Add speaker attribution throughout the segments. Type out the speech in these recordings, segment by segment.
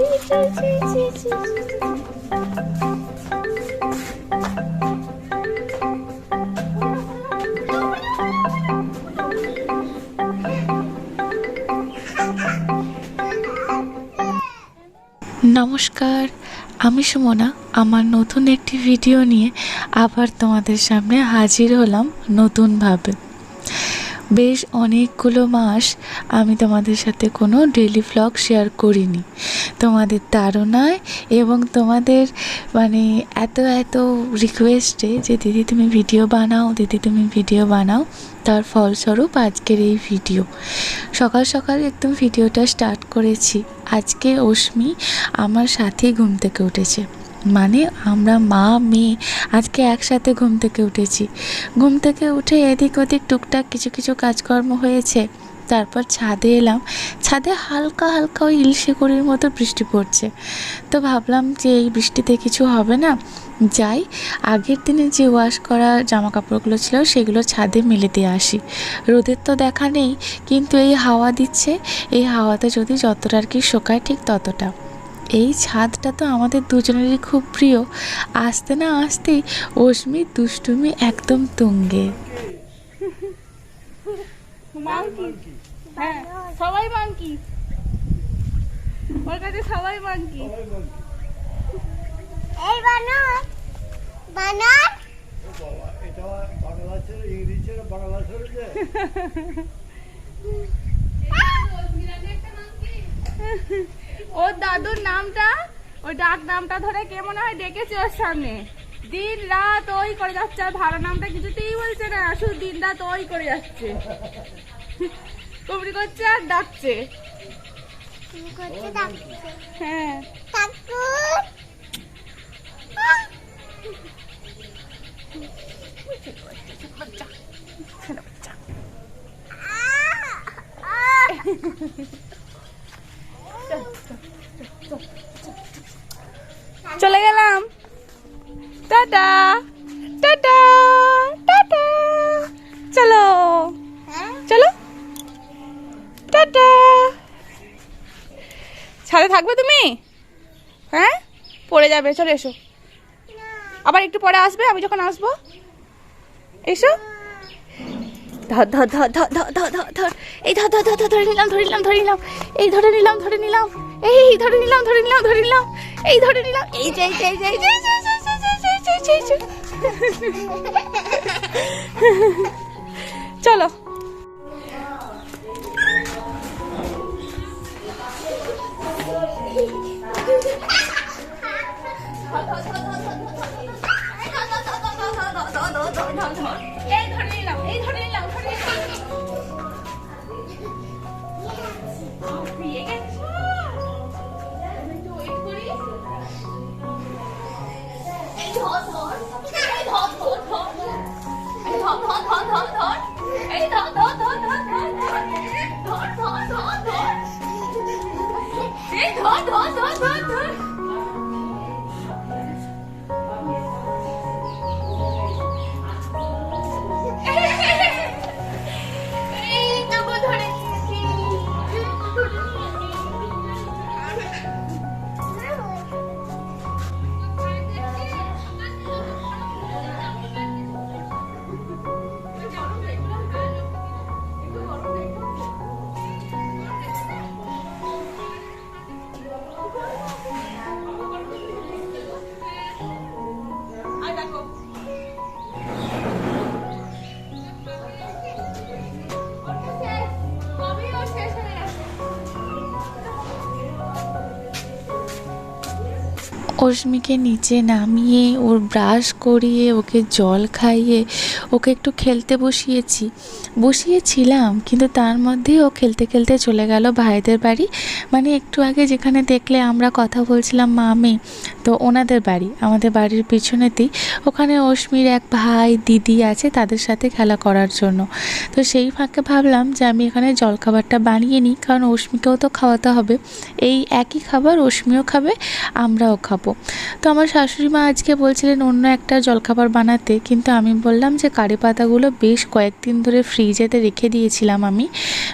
Speaker 1: নমস্কার আমি সুমনা। আমার নতুন একটি ভিডিও নিয়ে আবার তোমাদের সামনে হাজির হলাম নতুনভাবে বেশ অনেকগুলো মাস আমি তোমাদের সাথে কোনো ডেলি ভ্লগ শেয়ার করিনি। তোমাদের তাড়নায় এবং তোমাদের মানে এত এত রিকোয়েস্টে যে, দিদি, তুমি ভিডিও বানাও, দিদি, তুমি ভিডিও বানাও। তার ফলস্বরূপ আজকের এই ভিডিও সকাল সকাল একদম ভিডিওটা স্টার্ট করেছি। আজকে অশ্মি আমার সাথেই ঘুম থেকে উঠেছে। মানে আমরা মা, মেয়ে আজকে একসাথে ঘুম থেকে উঠেছি। ঘুম থেকে উঠে এদিক ওদিক টুকটাক কিছু কিছু কাজকর্ম হয়েছে। তারপর ছাদে এলাম। ছাদে হালকা হালকা ওই ইলশে করির মতো বৃষ্টি পড়ছে। তো ভাবলাম যে এই বৃষ্টিতে কিছু হবে না। যাই, আগের দিনে যে ওয়াশ করা জামা কাপড়গুলো ছিল সেগুলো ছাদে মেলে দিয়ে আসি। রোদের তো দেখা নেই, কিন্তু এই হাওয়া দিচ্ছে। এই হাওয়াতে যদি যতটা আর কি শোকায় ঠিক ততটা। এই ছাদটা তো আমাদের দুজনেরই খুব প্রিয়। আসতে না আসতেই অশ্মি দুষ্টুমি একদম তুঙ্গে।
Speaker 2: হ্যাঁ সবাই মাংকি। ওর কাছে সবাই মাংকি।
Speaker 3: এই বানর বানর।
Speaker 4: এটা বাংলা ছেড়ে ইংরেজি ছেড়ে বাংলা ছেড়ে যে
Speaker 2: ওর দাদুর নামটা ওই ডাক নামটা ধরে কে মনে হয় ডেকেছে ওর সামনে? দিন রাত ওই করে যাচ্ছে আর ভালো নামটা কিছুতেই বলছে না শুধু দিন রাত ওই করে যাচ্ছে। কুমড়ি করছে আর ডাকছে। হ্যাঁ। চলে গেলাম। Tata tata tata. চলো চলো। টাটা। ছাদে থাকবে তুমি? হ্যাঁ? পড়ে যাবে, চলে এসো। আবার একটু পরে আসবে, আমি যখন আসব। এসো। ধর ধর ধর ধর ধর ধর ধর ধর এই ধর ধর ধর ধর নিলাম ধরে নিলাম ধরে নিলাম এই ধরে নিলাম ধরে নিলাম এই ধরে নিলাম ধরে নিলাম ধরে নিলাম এই ধরে নিলাম এই যে এই এই যে এই যে এই এই যে, এই যে, এই যে, এই যে, এই যে। চলো এই ধরে নিলাম এই ধরে ถอนถอนไอ้ถอนถอนถอนถอนไอ้ถอนถอนถอนถอนไอ้ถอนถอนถอน
Speaker 1: অশ্মিকে নিচে নামিয়ে ওর ব্রাশ করিয়ে, ওকে জল খাইয়ে, ওকে একটু খেলতে বসিয়েছি। বসিয়েছিলাম, কিন্তু তার মধ্যেই ও খেলতে খেলতে চলে গেল ভাইদের বাড়ি। মানে একটু আগে যেখানে দেখলে আমরা কথা বলছিলাম মা মেয়ে তো ওনাদের বাড়ি, আমাদের বাড়ির পিছনেতেই। ওখানে অশ্মির এক ভাই, দিদি আছে তাদের সাথে খেলা করার জন্য। তো সেই ফাঁকে ভাবলাম যে আমি এখানে জলখাবারটা বানিয়ে নিই, কারণ অশ্মিকেও তো খাওয়াতে হবে। এই একই খাবার অশ্মিও খাবে, আমরাও খাব। তো আমার শাশুড়ি মা আজকে বলছিলেন, অন্য একটা জলখাবার বানাতে। কিন্তু আমি বললাম যে, কারি পাতাগুলো বেশ কয়েকদিন ধরে ফ্রিজেতে রেখে দিয়েছিলাম আমি।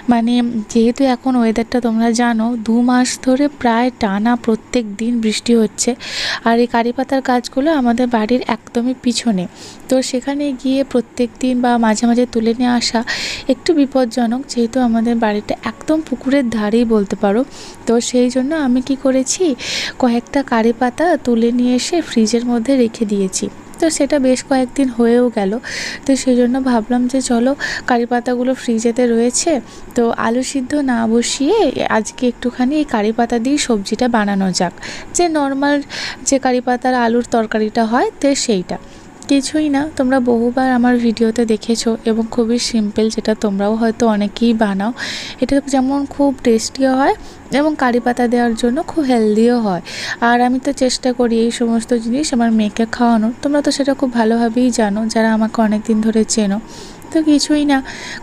Speaker 1: মানে যেহেতু এখন ওয়েদারটা তোমরা জানো, দু মাস ধরে প্রায় টানা প্রত্যেক দিন বৃষ্টি হচ্ছে। আর এই কারি পাতার গাছগুলো আমাদের বাড়ির একদমই পিছনে। তো সেখানে গিয়ে প্রত্যেক দিন বা মাঝে মাঝে তুলে নিয়ে আসা একটু বিপজ্জনক, যেহেতু আমাদের বাড়িটা একদম পুকুরের ধারেই বলতে পারো। তো সেই জন্য আমি কি করেছি, কয়েকটা কারি পাতা তুলে নিয়ে এসে ফ্রিজের মধ্যে রেখে দিয়েছি। তো সেটা বেশ কয়েকদিন হয়েও গেল। তো সেই জন্য ভাবলাম যে চলো কারি পাতাগুলো ফ্রিজেতে রয়েছে, তো আলু সিদ্ধ না বসিয়ে আজকে একটুখানি এই কারি পাতা দিয়ে সবজিটা বানানো যাক। যে নর্মাল যে কারি পাতার আলুর তরকারিটা হয়, তো সেইটা। কিছুই না, তোমরা বহুবার আমার ভিডিওতে দেখেছ এবং খুবই সিম্পল যেটা তোমরাও হয়তো অনেকেই বানাও। এটা যেমন খুব টেস্টিও হয় এবং কারি পাতা দেওয়ার জন্য খুব হেলদিও হয়। আর আমি তো চেষ্টা করি এই সমস্ত জিনিস আমার মেয়েকে খাওয়ানোর। তোমরা তো সেটা খুব ভালোভাবেই জানো, যারা আমাকে অনেক দিন ধরে চেনো। তো কিছুই না।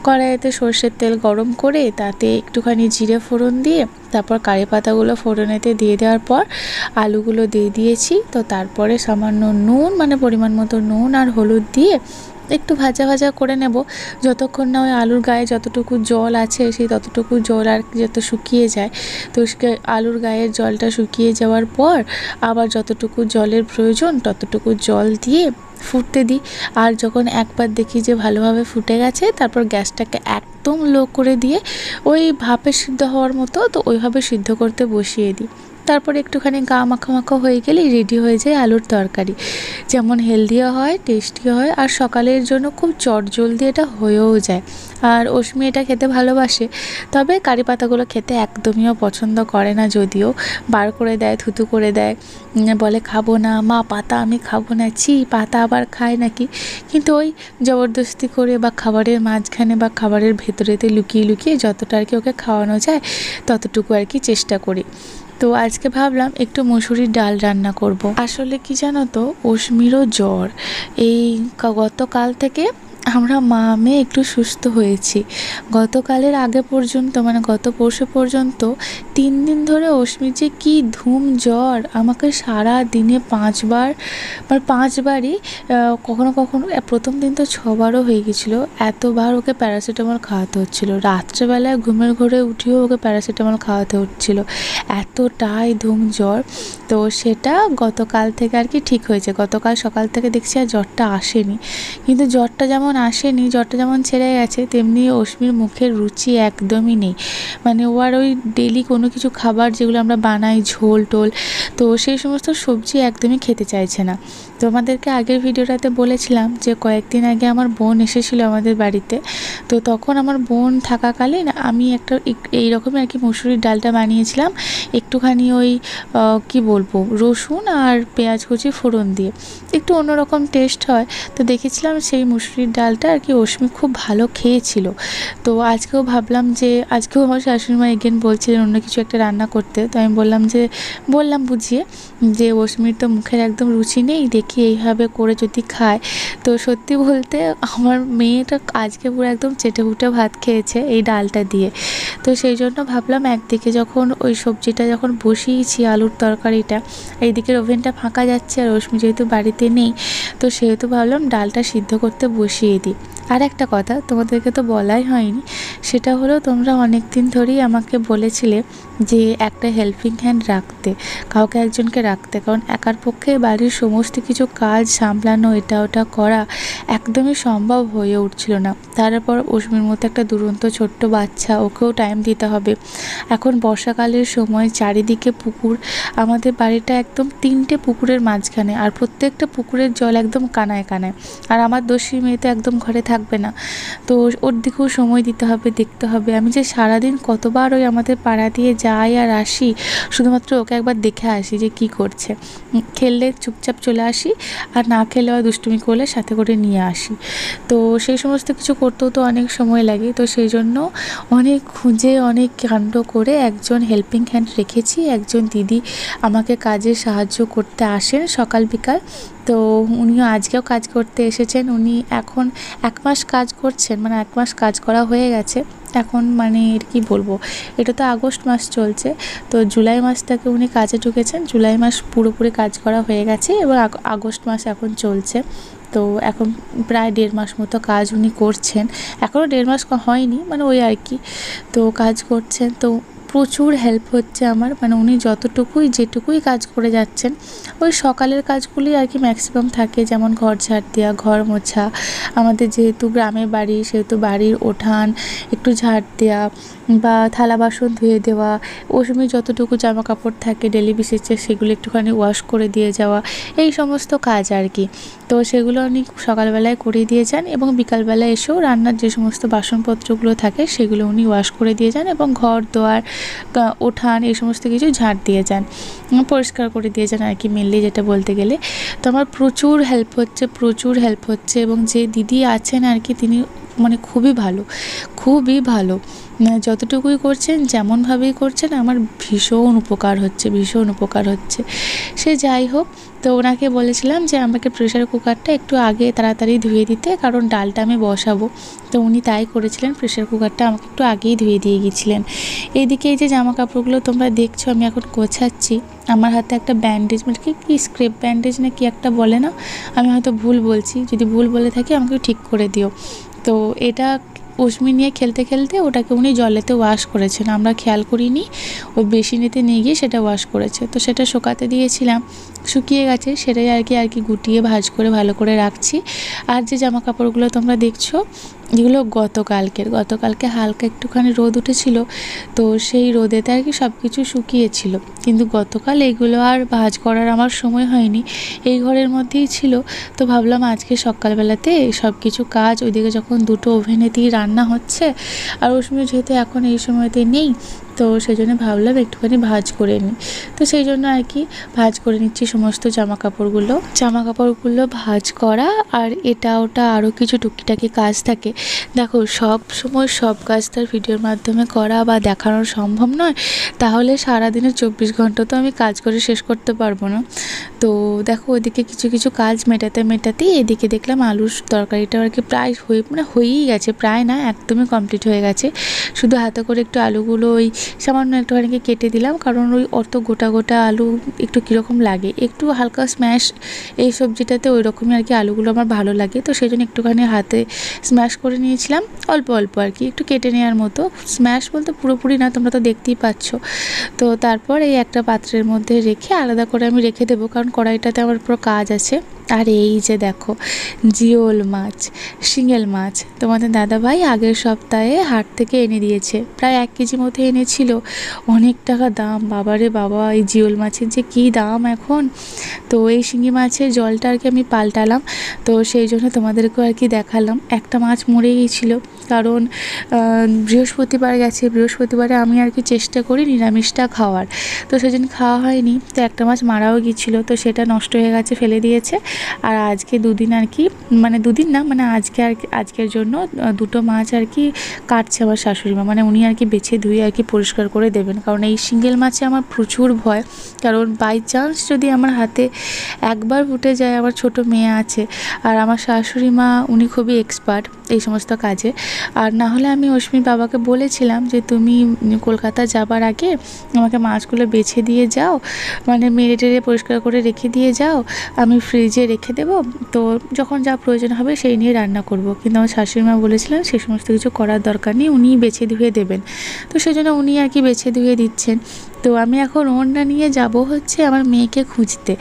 Speaker 1: কড়াইতে সর্ষের তেল গরম করে তাতে একটুখানি জিরে ফোড়ন দিয়ে, তারপর কারি পাতাগুলো ফোড়নেতে দিয়ে দেওয়ার পর আলুগুলো দিয়ে দিয়েছি। তো তারপরে সামান্য নুন মানে পরিমাণ মতো নুন আর হলুদ দিয়ে একটু ভাজা ভাজা করে নেব। যতক্ষণ না ওই আলুর গায়ে যতটুকু জল আছে, সেই ততটুকু জল আর যত শুকিয়ে যায়। তো আলুর গায়ের জলটা শুকিয়ে যাওয়ার পর আবার যতটুকু জলের প্রয়োজন, ততটুকু জল দিয়ে ফুটতে দিই। আর যখন একবার দেখি যে ভালোভাবে ফুটে গেছে, তারপর গ্যাসটাকে একদম লো করে দিয়ে ওই ভাপে সিদ্ধ হওয়ার মতো, তো ওইভাবে সিদ্ধ করতে বসিয়ে দিই। তারপরে একটুখানি গা মাখা মাখা হয়ে গেলেই রেডি হয়ে যায় আলুর তরকারি। যেমন হেলদিও হয়, টেস্টিও হয়, আর সকালের জন্য খুব চটজলদি এটা হয়েও যায়। আর অশ্মি এটা খেতে ভালোবাসে, তবে কারি পাতাগুলো খেতে একদমইও পছন্দ করে না যদিও। বার করে দেয়, থুতু করে দেয় বলে, খাব না, মা, পাতা আমি খাব না। ছি, পাতা আবার খায় নাকি? কিন্তু ওই জবরদস্তি করে বা খাবারের মাঝখানে বা খাবারের ভেতরেতে লুকিয়ে লুকিয়ে যতটা আর কি ওকে খাওয়ানো যায়, ততটুকু আর কি চেষ্টা করি। তো আজকে ভাবলাম একটু মুসুরির ডাল রান্না করব। আসলে কি জানো তো অশ্মিরও জ্বর এই গতকাল থেকে আমরা মা মেয়ে একটু সুস্থ হয়েছি। গতকালের আগে পর্যন্ত মানে গত পরশু পর্যন্ত, তিন দিন ধরে অশ্মির যে কী ধুম জ্বর, আমাকে সারা দিনে পাঁচবার মানে পাঁচবারই কখনো কখনো প্রথম দিন তো ছবারও হয়ে গেছিল, এতবার ওকে প্যারাসিটামল খাওয়াতে হচ্ছিল। রাত্রেবেলায় ঘুমের ঘরে উঠেও ওকে প্যারাসিটামল খাওয়াতে হচ্ছিল। এতটাই ধুম জ্বর। তো সেটা গতকাল থেকে আর কি ঠিক হয়েছে। গতকাল সকাল থেকে দেখছি আর জ্বরটা আসেনি। কিন্তু জ্বরটা যেমন আসেনি, জ্বরটা যেমন ছেড়ে গেছে, তেমনি অশ্মির মুখের রুচি একদমই নেই। মানে ও আর ওই ডেলি কোনো কিছু খাবার যেগুলো আমরা বানাই, ঝোল টোল, তো সেই সমস্ত সবজি একদমই খেতে চাইছে না। তোমাদেরকে আগের ভিডিওটাতে বলেছিলাম যে, কয়েকদিন আগে আমার বোন এসেছিল আমাদের বাড়িতে, তো তখন আমার বোন থাকাকালীন আমি একটা এক- এই রকমই আর কি মুসুরির ডালটা বানিয়েছিলাম, একটুখানি ওই কি বলব, রসুন আর পেঁয়াজ কুচি ফোড়ন দিয়ে। একটু অন্যরকম টেস্ট হয়, তো দেখেছিলাম সেই মুসুরির ডালটা আর কি অশ্মি খুব ভালো খেয়েছিল। তো আজকেও ভাবলাম যে, আজকেও আমার শাশুড়ি মা এগেন বলছিলেন অন্য কিছু একটা রান্না করতে। তো আমি বললাম যে, বললাম বুঝিয়ে যে অশ্মির তো মুখের একদম রুচি নেই, দেখি এইভাবে করে যদি খায়। তো সত্যি বলতে আমার মেয়েটা আজকে পুরো একদম চেটে ফুটে ভাত খেয়েছে এই ডালটা দিয়ে। তো সেই জন্য ভাবলাম একদিকে যখন ওই সবজিটা যখন বসিয়েছি, আলুর তরকারিটা, এইদিকের ওভেনটা ফাঁকা যাচ্ছে আর রশ্মি যেহেতু বাড়িতে নেই, তো সেহেতু ভাবলাম ডালটা সিদ্ধ করতে বসিয়ে দিই আর একটা কথা, তোমাদেরকে তো বলাই হয়নি, সেটা হলো তোমরা অনেক দিন ধরেই আমাকে বলেছিলে যে একটা হেল্পিং হ্যান্ড রাখতে, কাউকে একজনকে রাখতে, কারণ একার পক্ষে বাড়ির সমস্ত কিছু কাজ সামলানো, এটা ওটা করা একদমই সম্ভব হয়ে উঠছিল না। তারপর অশ্মির মতো একটা দুরন্ত ছোট্ট বাচ্চা, ওকেও টাইম দিতে হবে। এখন বর্ষাকালের সময় চারিদিকে পুকুর, আমাদের বাড়িটা একদম তিনটে পুকুরের মাঝখানে, আর প্রত্যেকটা পুকুরের জল একদম কানায় কানায়। আর আমার দোষী মেয়ে তো একদম ঘরে থাকবে না। তো ওর দিকেও সময় দিতে হবে, দেখতে হবে। আমি যে সারাদিন কতবার ওই আমাদের পাড়া দিয়ে যাই আর আসি, শুধুমাত্র ওকে একবার দেখে আসি যে কি করছে। খেললে চুপচাপ চলে আসি, আর না খেলে হয় দুষ্টুমি করলে সাথে করে নিয়ে আসি। তো সেই সমস্ত কিছু করতেও তো অনেক সময় লাগে, তো সেই জন্য অনেক খুঁজে, অনেক কাণ্ড করে একজন হেল্পিং হ্যান্ড রেখেছি। একজন দিদি আমাকে কাজে সাহায্য করতে আসেন সকাল বিকাল। তো উনিও আজকেও কাজ করতে এসেছেন। উনি এখন এক মাস কাজ করছেন মানে এক মাস কাজ করা হয়ে গেছে। এখন মানে কি বলব, এটা তো আগস্ট মাস চলছে, তো জুলাই মাসটাকে উনি কাজে ঢুকেছেন। জুলাই মাস পুরোপুরি কাজ করা হয়ে গেছে এবং আগস্ট মাস এখন চলছে। তো এখন প্রায় দেড় মাস মতো কাজ উনি করছেন। এখনও দেড় মাস হয়নি মানে ওই আর কি। তো কাজ করছেন, তো প্রচুর হেল্প হচ্ছে আমার। মানে উনি যতটুকুই, যেটুকুই কাজ করে যাচ্ছেন, ওই সকালের কাজগুলি আর কি ম্যাক্সিমাম থাকে। যেমন ঘর ঝাড় দেওয়া ঘর মোছা, আমাদের যেহেতু গ্রামে বাড়ি, সেহেতু বাড়ির ওঠান, একটু ঝাড় দেওয়া বা থালা বাসন ধুয়ে দেওয়া ওই সময় যতটুকু জামা কাপড় থাকে ডেলি বেসিসে সেগুলো একটুখানি ওয়াশ করে দিয়ে যাওয়া, এই সমস্ত কাজ আর কি। তো সেগুলো উনি সকালবেলায় করে দিয়ে যান এবং বিকালবেলায় এসেও রান্নার যে সমস্ত বাসনপত্রগুলো থাকে, সেগুলো উনি ওয়াশ করে দিয়ে যান এবং ঘর, দোয়ার উঠান, এই সমস্ত কিছু ঝাড় দিয়ে যান। পরিষ্কার করে দিয়ে যান আর কি মেনলি যেটা বলতে গেলে। তো আমার প্রচুর হেল্প হচ্ছে, প্রচুর হেল্প হচ্ছে এবং যে দিদি আছেন আর কি, তিনি মানে খুবই ভালো খুবই ভালো। যতটুকুই করছেন, যেমনভাবেই করছেন, আমার ভীষণ উপকার হচ্ছে, ভীষণ উপকার হচ্ছে। সে যাই হোক, তো ওনাকে বলেছিলাম যে আমাকে প্রেশার কুকারটা একটু আগে তাড়াতাড়ি ধুয়ে দিতে, কারণ ডালটা আমি বসাবো। তো উনি তাই করেছিলেন প্রেশার কুকারটা আমাকে একটু আগেই ধুয়ে দিয়ে গিয়েছিলেন এইদিকে এই যে জামা কাপড়গুলো তোমরা দেখছ, আমি এখন গোছাচ্ছি। আমার হাতে একটা ব্যান্ডেজ মানে কি কি স্ক্রেপ ব্যান্ডেজ না কি একটা বলে না? আমি হয়তো ভুল বলছি, যদি ভুল বলে থাকি আমাকে ঠিক করে দিও। তো এটা উষ্মি নিয়ে খেলতে খেলতে ওটাকে উনি জলেতে ওয়াশ করেছেন। আমরা খেয়াল করিনি, ও বেসিনেতে নিয়ে গিয়ে সেটা ওয়াশ করেছে। তো সেটা শোকাতে দিয়েছিলাম, শুকিয়ে গেছে, সেটাই আর কি আর কি গুটিয়ে ভাজ করে ভালো করে রাখছি। আর যে জামা কাপড়গুলো তোমরা দেখছ এগুলো গতকালকের, গতকালকে হালকা একটুখানি রোদ উঠেছিল, তো সেই রোদেতে আর কি সব কিছু শুকিয়েছিল। কিন্তু গতকাল এইগুলো আর ভাজ করার আমার সময় হয়নি, এই ঘরের মধ্যেই ছিল। তো ভাবলাম আজকে সকালবেলাতে সব কিছু কাজ, ওইদিকে যখন দুটো ওভেনেতেই রান্না হচ্ছে, আর ওই সময় যেহেতু এখন এই সময়তে নেই তো সেই জন্য ভাবলাম একটুখানি ভাজ করে নিই। তো সেই জন্য আর কি ভাজ করে নিচ্ছি সমস্ত জামা কাপড়গুলো জামা কাপড়গুলো ভাজ করা আর এটা ওটা আরও কিছু টুকিটাকি কাজ থাকে। দেখো, সব সময় সব কাজ তার ভিডিওর মাধ্যমে করা বা দেখানো সম্ভব নয়। তাহলে সারাদিনের চব্বিশ ঘণ্টা তো আমি কাজ করে শেষ করতে পারব না। তো দেখো, ওদিকে কিছু কিছু কাজ মেটাতে মেটাতেই এদিকে দেখলাম আলুর তরকারিটা আর কি প্রায় হয়ে মানে হয়েই গেছে, প্রায় না, একদমই কমপ্লিট হয়ে গেছে। শুধু হাতে করে একটু আলুগুলো ওই সামান্য একটুখানি কেটে দিলাম, কারণ ওই অত গোটা গোটা আলু একটু কীরকম লাগে? একটু হালকা স্ম্যাশ এই সবজিটাতে ওই রকমই আর কি আলুগুলো আমার ভালো লাগে। তো সেই জন্য একটুখানি হাতে স্ম্যাশ করে নিয়েছিলাম, অল্প অল্প আর কি, একটু কেটে নেওয়ার মতো। স্ম্যাশ বলতে পুরোপুরি না, তোমরা তো দেখতেই পাচ্ছ। তো তারপর এই একটা পাত্রের মধ্যে রেখে আলাদা করে আমি রেখে দেবো, কারণ কড়াইটাতে আমার পুরো কাজ আছে। আর এই যে দেখো, জিওল মাছ, শিঙেল মাছ তোমাদের দাদাভাই আগের সপ্তাহে হাট থেকে এনে দিয়েছে। প্রায় এক কেজি মতো এনেছিল। অনেক টাকা দাম। বাবারে বাবা, এই জিওল মাছের যে কী দাম এখন? তো এই শিঙি মাছের জলটা আর কি আমি পাল্টালাম। তো সেই জন্য তোমাদেরকেও আর কি দেখালাম। একটা মাছ মরে গিয়েছিল কারণ বৃহস্পতিবার গেছে। বৃহস্পতিবারে আমি আর কি চেষ্টা করি নিরামিষটা খাওয়ার। তো সেদিন খাওয়া হয়নি। তো একটা মাছ মারাও গিয়েছিল তো সেটা নষ্ট হয়ে গেছে, ফেলে দিয়েছে। আর আজকে দুদিন আর কি মানে দুদিন না মানে আজকে আর আজকের জন্য দুটো মাছ আর কি কাটছে আমার শাশুড়ি মা মানে উনি আর কি বেছে ধুয়ে আর কি পরিষ্কার করে দেবেন। কারণ এই সিঙ্গেল মাছে আমার প্রচুর ভয়। কারণ বাই চান্স যদি আমার হাতে একবার ফুটে যায়, আমার ছোট মেয়ে আছে আর আমার শাশুড়ি মা উনি খুবই এক্সপার্ট এই সমস্ত কাজে। আর না হলে আমি অশ্মির বাবাকে বলেছিলাম যে, তুমি কলকাতা যাবার আগে আমাকে মাছগুলো বেছে দিয়ে যাও মানে মেরে টেরে পরিষ্কার করে রেখে দিয়ে যাও। আমি ফ্রিজে রেখে দেব। তো যখন যা প্রয়োজন হবে সেই নিয়ে রান্না করব। কিন্তু আমার শাশুড়ি মা বলেছিলেন সে সমস্ত কিছু করার দরকার নেই, উনিই বেছে ধুয়ে দেবেন। তো সেই জন্য উনি আর কি বেছে ধুয়ে দিচ্ছেন। তো আমি এখন ওড়না নিয়ে যাব হচ্ছে আমার মেয়েকে খুঁজতে।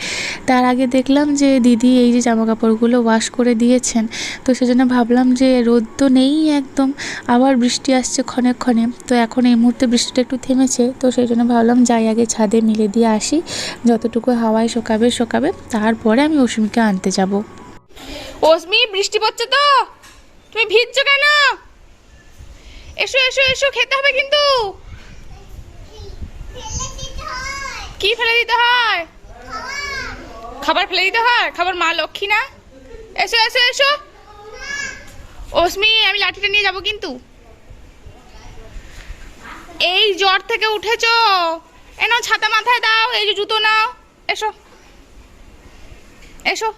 Speaker 1: তার আগে দেখলাম যে দিদি এই যে জামা কাপড়গুলো ওয়াশ করে দিয়েছেন। তো সেজন্য ভাবলাম যে রোদ তো নেই একদম, আবার বৃষ্টি আসছে ক্ষণে ক্ষণে। তো এখন এই মুহূর্তে বৃষ্টিটা একটু থেমেছে, তো সেই জন্য ভাবলাম যাই আগে ছাদে মিলে দিয়ে আসি। যতটুকু হাওয়ায় শোকাবে শোকাবে, তারপরে আমি অসীমকে আনতে যাব।
Speaker 2: ওসমি বৃষ্টি পড়ছে তো? তুমি ভিজছো কেন? এসো এসো এসো, খেতে হবে কিন্তু
Speaker 3: ফেলে দিতে হয়
Speaker 2: কি ফেলে দিতে হয়? খাবার ফেলে দিতে হয়? খাবার মা লক্ষ্মী না? এসো এসো এসো। ওসমি আমি লাঠিটা নিয়ে যাব কিন্তু। এই জ্বর থেকে উঠেছো? এ নাও, ছাতা মাথায় দাও, এই যে জুতো নাও। এসো। এসো।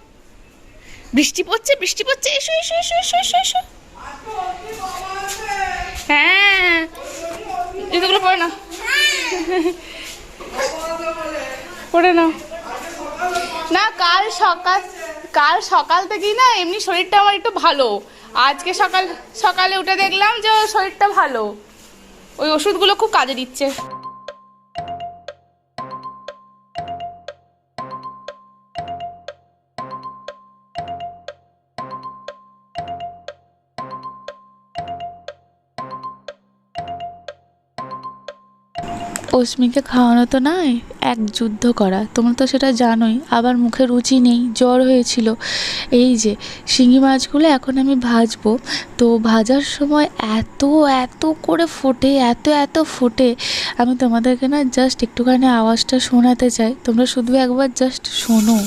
Speaker 2: বৃষ্টি পড়ছে বৃষ্টি পড়ছে। এসো এসো এসো এসো এসো এসো। হ্যাঁ। জুতোগুলো পরে না পরে নাও। না, কাল সকাল কাল সকাল থেকেই না এমনি শরীরটা আমার একটু ভালো। আজকে সকাল, সকালে উঠে দেখলাম যে শরীরটা ভালো। ওই ওষুধগুলো খুব কাজে দিচ্ছে।
Speaker 1: অস্মিকে খাওয়ানো তো নয় এক যুদ্ধ করা। তোমরা তো সেটা জানোই, আবার মুখে রুচি নেই, জ্বর হয়েছিল। এই যে, শিঙি মাছগুলো এখন আমি ভাজবো। তো ভাজার সময় এত এত করে ফোটে, এত এত ফোটে। আমি তোমাদেরকে না জাস্ট একটুখানি আওয়াজটা শোনাতে চাই। তোমরা শুধু একবার জাস্ট শোনো।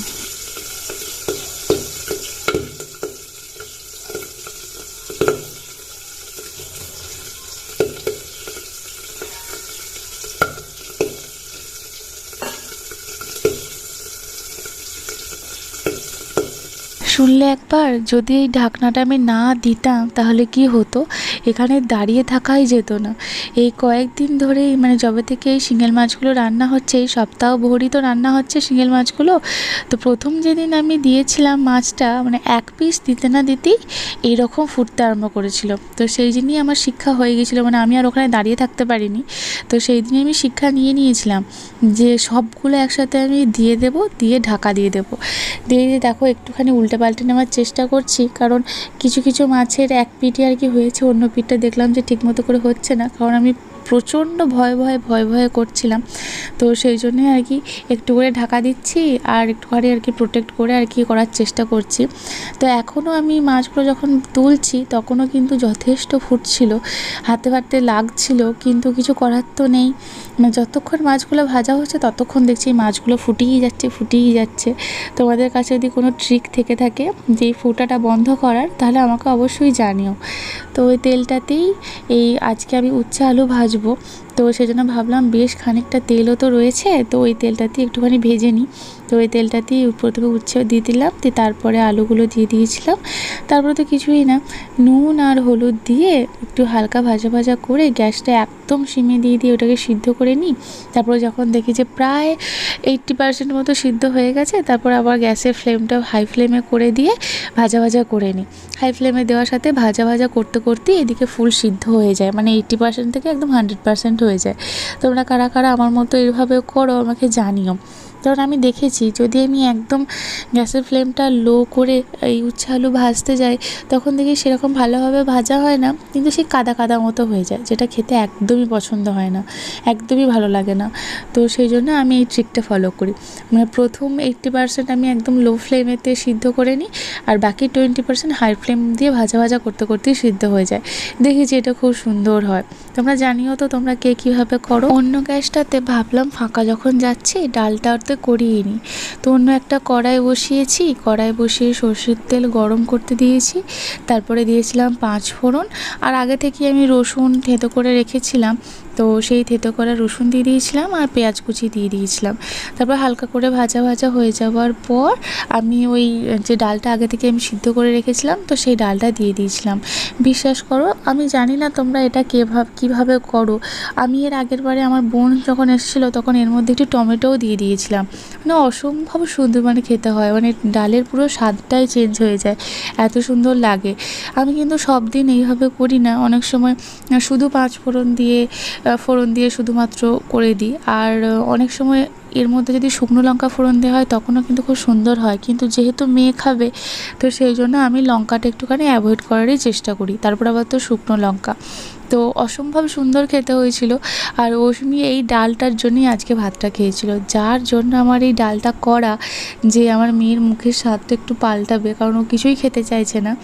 Speaker 1: একবার যদি এই ঢাকনাটা আমি না দিতাম, তাহলে কি হতো? এখানে দাঁড়িয়ে থাকাই যেত না। এই কয়েকদিন ধরেই মানে যবে থেকে এই শিঙেল মাছগুলো রান্না হচ্ছে, এই সপ্তাহ ভরি তো রান্না হচ্ছে শিঙেল মাছগুলো, তো প্রথম যেদিন আমি দিয়েছিলাম মাছটা মানে এক পিস দিতে না দিতেই এইরকম ফুটতে আরম্ভ করেছিল। তো সেই দিনই আমার শিক্ষা হয়ে গেছিল মানে আমি আর ওখানে দাঁড়িয়ে থাকতে পারিনি। তো সেই দিনই আমি শিক্ষা নিয়ে নিয়েছিলাম যে সবগুলো একসাথে আমি দিয়ে দেব, দিয়ে ঢাকা দিয়ে দেবো। দিয়ে দিয়ে দেখো একটুখানি উল্টে পাল্টে নেওয়ার চেষ্টা করছি, কারণ কিছু কিছু মাছের এক পিঠে আর কি হয়েছে, অন্য পিঠটা দেখলাম যে ঠিকমতো করে হচ্ছে না। কারণ আমি প্রচণ্ড ভয় ভয়ে ভয় ভয়ে করছিলাম। তো সেই জন্যই আর কি একটু করে ঢাকা দিচ্ছি আর একটুখানি আর কি প্রোটেক্ট করে আর কি করার চেষ্টা করছি। তো এখনও আমি মাছগুলো যখন তুলছি তখনও কিন্তু যথেষ্ট ফুটছিল হাতে হাতে লাগছিল, কিন্তু কিছু করার তো নেই। মানে যতক্ষণ মাছগুলো ভাজা হচ্ছে ততক্ষণ দেখছি মাছগুলো ফুটিয়েই যাচ্ছে ফুটিয়েই যাচ্ছে। তোমাদের কাছে যদি কোনো ট্রিক থেকে থাকে যে ফোটাটা বন্ধ করার, তাহলে আমাকে অবশ্যই জানিও। তো ওই তেলটাতেই এই আজকে আমি উচ্ছে আলু ভাজবো। তো সেজন্য ভাবলাম বেশ খানিকটা তেলও তো রয়েছে তো ওই তেলটাতেই একটুখানি ভেজে নিই। তো ওই তেলটা দিয়ে উপর থেকে উচ্ছে দিয়ে দিলাম, দিয়ে তারপরে আলুগুলো দিয়ে দিয়েছিলাম। তারপরে তো কিছুই না, নুন আর হলুদ দিয়ে একটু হালকা ভাজা ভাজা করে গ্যাসটা একদম সিমে দিয়ে দিয়ে ওটাকে সিদ্ধ করে নিই। তারপরে যখন দেখি যে প্রায় এইট্টি পার্সেন্ট মতো সিদ্ধ হয়ে গেছে, তারপর আবার গ্যাসের ফ্লেমটা হাই ফ্লেমে করে দিয়ে ভাজা ভাজা করে নিই। হাই ফ্লেমে দেওয়ার সাথে ভাজা ভাজা করতে করতে এদিকে ফুল সিদ্ধ হয়ে যায় মানে এইট্টি পার্সেন্ট থেকে একদম হান্ড্রেড পার্সেন্ট হয়ে যায়। তোমরা কারা কারা আমার মতো এইভাবে করো আমাকে জানিও। কারণ আমি দেখেছি, যদি আমি একদম গ্যাসের ফ্লেমটা লো করে, এই উচ্ছে আলু ভাজতে যাই, তখন দেখি সেরকম ভালোভাবে ভাজা হয় না, কিন্তু সেই কাদা কাদা মতো হয়ে যায়, যেটা খেতে একদমই পছন্দ হয় না, একদমই ভালো লাগে না। তো সেই জন্য আমি এই ট্রিকটা ফলো করি। মানে প্রথম এইট্টি পার্সেন্ট আমি একদম লো ফ্লেমেতে সিদ্ধ করে নিই, আর বাকি টোয়েন্টি পার্সেন্ট হাই ফ্লেম দিয়ে ভাজা ভাজা করতে করতেই সিদ্ধ হয়ে যায়। দেখেছি এটা খুব সুন্দর হয়। তোমরা জানিও তো তোমরা কে কীভাবে করো। অন্য গ্যাসটাতে ভাবলাম ফাঁকা যখন যাচ্ছি, ডালটা ওতে করিয়ে তো অন্য একটা কড়াই বসিয়েছি, কড়াই বসিয়ে সর্ষের তেল গরম করতে দিয়েছি। তারপরে দিয়েছিলাম পাঁচ ফোড়ন। আর আগে থেকে আমি রসুন থেঁতো করে রেখেছিলাম। তো সেই থেতো করা রসুন দিয়ে দিয়েছিলাম আর পেঁয়াজ কুচি দিয়ে দিয়েছিলাম। তারপর হালকা করে ভাজা ভাজা হয়ে যাওয়ার পর আমি ওই, যে ডালটা আগে থেকে আমি সিদ্ধ করে রেখেছিলাম, তো সেই ডালটা দিয়ে দিয়েছিলাম। বিশ্বাস করো, আমি জানি না তোমরা এটা কেভাব, কীভাবে করো। আমি এর আগের বারে আমার বোন যখন এসেছিল, তখন এর মধ্যে একটু টমেটোও দিয়ে দিয়েছিলাম। মানে অসম্ভব সুন্দর মানে খেতে হয় মানে ডালের পুরো স্বাদটাই চেঞ্জ হয়ে যায়, এত সুন্দর লাগে। আমি কিন্তু সব দিন এইভাবে করি না, অনেক সময় শুধু পাঁচ ফোড়ন দিয়ে ফোড়ন দিয়ে শুধুমাত্র করে দিই। আর অনেক সময় এর মধ্যে যদি শুকনো লঙ্কা ফোড়ন দেওয়া হয়, তখনও কিন্তু খুব সুন্দর হয়। কিন্তু যেহেতু মেয়ে খাবে, তো সেই জন্য আমি লঙ্কাটা একটুখানি অ্যাভয়েড করারই চেষ্টা করি। তারপর আবার তো শুকনো লঙ্কা। তো অসম্ভব সুন্দর খেতে হয়েছিল। আর অশ্মি এই ডালটার জন্যই আজকে ভাতটা খেয়েছিল। যার জন্য আমার এই ডালটা করা যে আমার মেয়ের মুখের স্বাদটা একটু পাল্টাবে, কারণ ও কিছুই খেতে চাইছে না।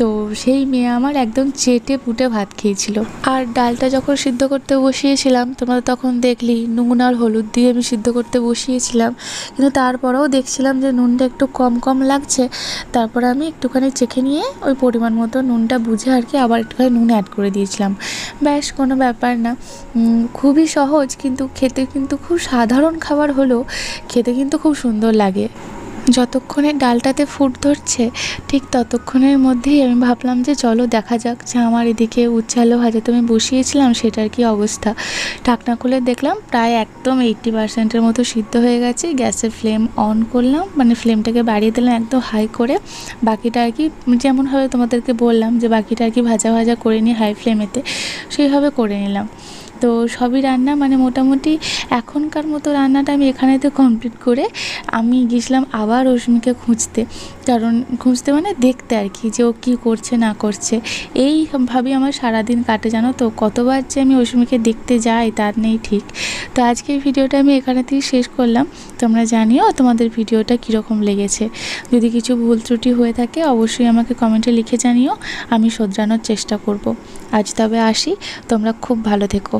Speaker 1: তো সেই মেয়ে আমার একদম চেটে পুটে ভাত খেয়েছিল। আর ডালটা যখন সিদ্ধ করতে বসিয়েছিলাম তোমরা তখন দেখলি নুন আর হলুদ দিয়ে আমি সিদ্ধ করতে বসিয়েছিলাম। কিন্তু তারপরেও দেখছিলাম যে নুনটা একটু কম কম লাগছে। তারপর আমি একটুখানি চেখে নিয়ে ওই পরিমাণ মতো নুনটা বুঝে আর কি আবার একটুখানি নুন অ্যাড করে দিয়েছিলাম। ব্যাস, কোনো ব্যাপার না। খুবই সহজ, কিন্তু খেতে কিন্তু খুব সাধারণ খাবার হলেও খেতে কিন্তু খুব সুন্দর লাগে। যতক্ষণে ডালটাতে ফুট ধরছে, ঠিক ততক্ষণের মধ্যেই আমি ভাবলাম যে চলো দেখা যাক, যে আমার এদিকে উচ্ছে আলু ভাজা আমি বসিয়েছিলাম, সেটার কি অবস্থা। ঢাকনা খুলে দেখলাম প্রায় একদম এইট্টি পার্সেন্টের মতো সিদ্ধ হয়ে গেছে গ্যাসের ফ্লেম অন করলাম মানে ফ্লেমটাকে বাড়িয়ে দিলাম একদম হাই করে। বাকিটা আর কি যেমনভাবে তোমাদেরকে বললাম যে বাকিটা আর কি ভাজা ভাজা করে নিই হাই ফ্লেমেতে, সেইভাবে করে নিলাম। তো সবই রান্না মানে মোটামুটি এখনকার মতো রান্নাটা আমি এখানেতে কমপ্লিট করে আমি গেছিলাম আবার রশ্মিকে খুঁজতে। কারণ খুঁজতে মানে দেখতে আর কি, যে ও কী করছে, না করছে। এইভাবেই আমার সারাদিন কাটে, জানো তো? কতবার যে আমি রশ্মিকে দেখতে যাই, তার নেই ঠিক। তো আজকের ভিডিওটা আমি এখানে থেকে শেষ করলাম। তোমরা জানিও তোমাদের ভিডিওটা কীরকম লেগেছে। যদি কিছু ভুল ত্রুটি হয়ে থাকে, অবশ্যই আমাকে কমেন্টে লিখে জানিও, আমি শোধরানোর চেষ্টা করব। আজ তবে আসি তোমরা খুব ভালো থেকো।